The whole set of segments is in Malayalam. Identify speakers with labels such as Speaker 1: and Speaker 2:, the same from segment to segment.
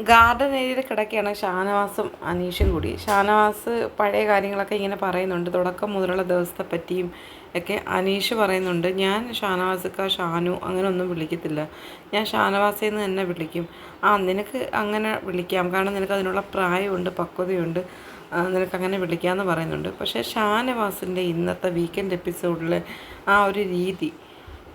Speaker 1: ഗാർഡൻ ഏരിയയിൽ കിടക്കുകയാണ് ഷാനവാസും അനീഷും കൂടി. ഷാനവാസ് പഴയ കാര്യങ്ങളൊക്കെ ഇങ്ങനെ പറയുന്നുണ്ട്. തുടക്കം മുതലുള്ള ദിവസത്തെ പറ്റിയും ഒക്കെ അനീഷ് പറയുന്നുണ്ട്. ഞാൻ ഷാനവാസിക്ക ഷാനു അങ്ങനെ ഒന്നും വിളിക്കത്തില്ല. ഞാൻ ഷാനവാസെന്ന് തന്നെ വിളിക്കും. ആ നിനക്ക് അങ്ങനെ വിളിക്കാം. കാരണം നിനക്ക് അതിനുള്ള പ്രായമുണ്ട് പക്വതയുണ്ട്. ആ, നിനക്ക് അങ്ങനെ വിളിക്കാമെന്ന് പറയുന്നുണ്ട്. പക്ഷേ ഷാനവാസിന്റെ ഇന്നത്തെ വീക്കെൻഡ് എപ്പിസോഡിലെ ആ ഒരു രീതി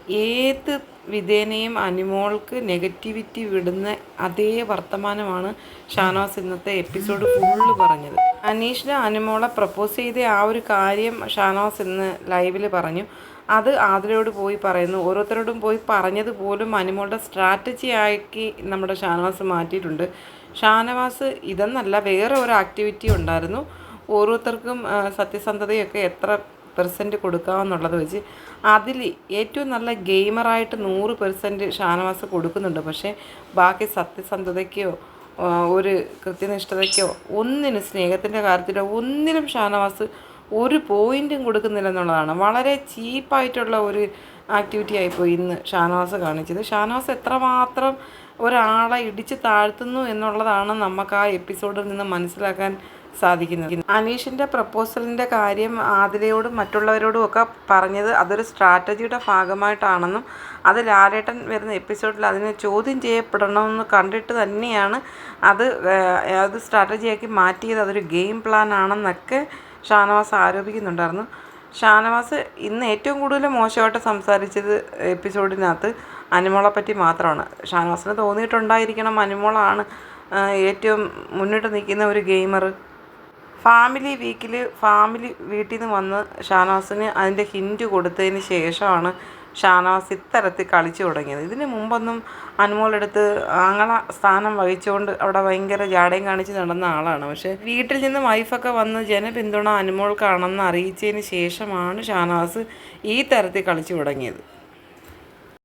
Speaker 1: ഏത് വിധേനയും അനിമോൾക്ക് നെഗറ്റിവിറ്റി വിടുന്ന അതേ വർത്തമാനമാണ് ഷാനവാസ് ഇന്നത്തെ എപ്പിസോഡ് ഫുള്ള് പറഞ്ഞത്. അനീഷിന് അനിമോളെ പ്രപ്പോസ് ചെയ്ത ആ ഒരു കാര്യം ഷാനവാസ് ഇന്ന് ലൈവിൽ പറഞ്ഞു. അത് ആതിരയോട് പോയി പറയുന്നു. ഓരോരുത്തരോടും പോയി പറഞ്ഞത് പോലും അനിമോളുടെ സ്ട്രാറ്റജി ആക്കി നമ്മുടെ ഷാനവാസ് മാറ്റിയിട്ടുണ്ട്. ഷാനവാസ് ഇതെന്നല്ല വേറെ ഒരു ആക്ടിവിറ്റി ഉണ്ടായിരുന്നു. ഓരോരുത്തർക്കും സത്യസന്ധതയൊക്കെ എത്ര പെർസെന്റ് കൊടുക്കാമെന്നുള്ളത് വെച്ച് അതിൽ ഏറ്റവും നല്ല ഗെയിമറായിട്ട് നൂറ് പെർസെന്റ് ഷാനവാസ് കൊടുക്കുന്നുണ്ട്. പക്ഷേ ബാക്കി സത്യസന്ധതയ്ക്കോ ഒരു കൃത്യനിഷ്ഠതയ്ക്കോ ഒന്നിനും സ്നേഹത്തിന്റെ കാര്യത്തിലോ ഒന്നിനും ഷാനവാസ് ഒരു പോയിന്റും കൊടുക്കുന്നില്ല എന്നുള്ളതാണ് വളരെ ചീപ്പായിട്ടുള്ള ഒരു ആക്ടിവിറ്റി ആയിപ്പോയി ഇന്ന് ഷാനവാസ് കാണിച്ചത്. ഷാനവാസ് എത്രമാത്രം ഒരാളെ ഇടിച്ച് താഴ്ത്തുന്നു എന്നുള്ളതാണ് നമുക്ക് ആ എപ്പിസോഡിൽ നിന്ന് മനസ്സിലാക്കാൻ സാധിക്കുന്നത്. അനീഷിന്റെ പ്രപ്പോസലിന്റെ കാര്യം ആതിരയോടും മറ്റുള്ളവരോടും ഒക്കെ പറഞ്ഞത് അതൊരു സ്ട്രാറ്റജിയുടെ ഭാഗമായിട്ടാണെന്നും അത് ലാലേട്ടൻ വരുന്ന എപ്പിസോഡിൽ അതിനെ ചോദ്യം ചെയ്യപ്പെടണമെന്ന് കണ്ടിട്ട് തന്നെയാണ് അത് അത് സ്ട്രാറ്റജിയാക്കി മാറ്റിയത്. അതൊരു ഗെയിം പ്ലാൻ ആണെന്നൊക്കെ ഷാനവാസ് ആരോപിക്കുന്നുണ്ടായിരുന്നു. ഷാനവാസ് ഇന്ന് ഏറ്റവും കൂടുതൽ മോശമായിട്ട് സംസാരിച്ചത് എപ്പിസോഡിനകത്ത് അനിമോളെ പറ്റി മാത്രമാണ്. ഷാനവാസിന് തോന്നിയിട്ടുണ്ടായിരിക്കണം അനുമോളാണ് ഏറ്റവും മുന്നിട്ട് നിൽക്കുന്ന ഒരു ഗെയിമർ ഫാമിലി വീക്കിൽ ഫാമിലി വീട്ടിൽ നിന്ന് വന്ന് ഷാനവാസിന് അതിന്റെ ഹിന്റ് കൊടുത്തതിന് ശേഷമാണ് ഷാനവാസ് ഇത്തരത്തിൽ കളിച്ചു തുടങ്ങിയത്. ഇതിന് മുമ്പൊന്നും അനുമോളെടുത്ത് ആങ്ങള സ്ഥാനം വഹിച്ചുകൊണ്ട് അവിടെ ഭയങ്കര ജാടയും കാണിച്ച് നടന്ന ആളാണ്. പക്ഷേ വീട്ടിൽ നിന്ന് വൈഫൊക്കെ വന്ന് ജനപിന്തുണ അനുമോൾക്കാണെന്ന് അറിയിച്ചതിന് ശേഷമാണ് ഷാനവാസ് ഈ തരത്തിൽ കളിച്ചു തുടങ്ങിയത്.